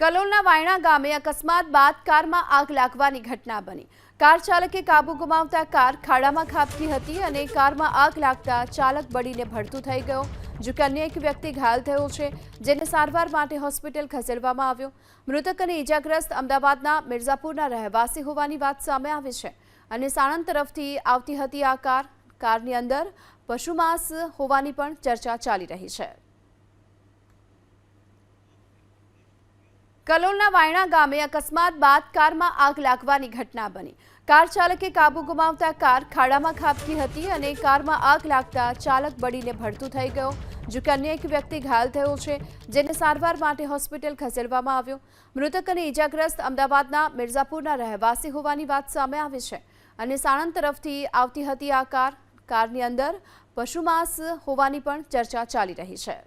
કલોલના વાયણા ગામે અકસ્માત બાદ કારમાં આગ લાગવાની ઘટના બની. કાર ચાલકે કાબુ ગુમાવતા કાર ખાડામાં ખાબકી હતી અને કારમાં આગ લાગતા ચાલક બળીને ભડતું થઈ ગયો, જો કે અન્ય એક વ્યક્તિ ઘાયલ થયો છે, જેને સારવાર માટે હોસ્પિટલ ખસેડવામાં આવ્યો. મૃતક અને ઇજાગ્રસ્ત અમદાવાદના મિર્ઝાપુરના રહેવાસી હોવાની વાત સામે આવી છે. અને સાણંદ તરફથી આવતી હતી આ કાર. કારની અંદર પશુમાંસ હોવાની પણ ચર્ચા ચાલી રહી છે. કલોલના વાયણા ગામે અકસ્માત બાદ કારમાં આગ લાગવાની ઘટના બની. કાર ચાલકે કાબુ ગુમાવતા કાર ખાડામાં ખાબકી હતી અને કારમાં આગ લાગતા ચાલક બળીને ભડતું થઈ ગયો. જો કે અન્ય એક વ્યક્તિ ઘાયલ થયો છે, જેને સારવાર માટે હોસ્પિટલ ખસેડવામાં આવ્યો. મૃતક અને ઇજાગ્રસ્ત અમદાવાદના મિર્ઝાપુરના રહેવાસી હોવાની વાત સામે આવી છે. અને સાણંદ તરફથી આવતી હતી આ કાર. કારની અંદર પશુમાંસ હોવાની પણ ચર્ચા ચાલી રહી છે.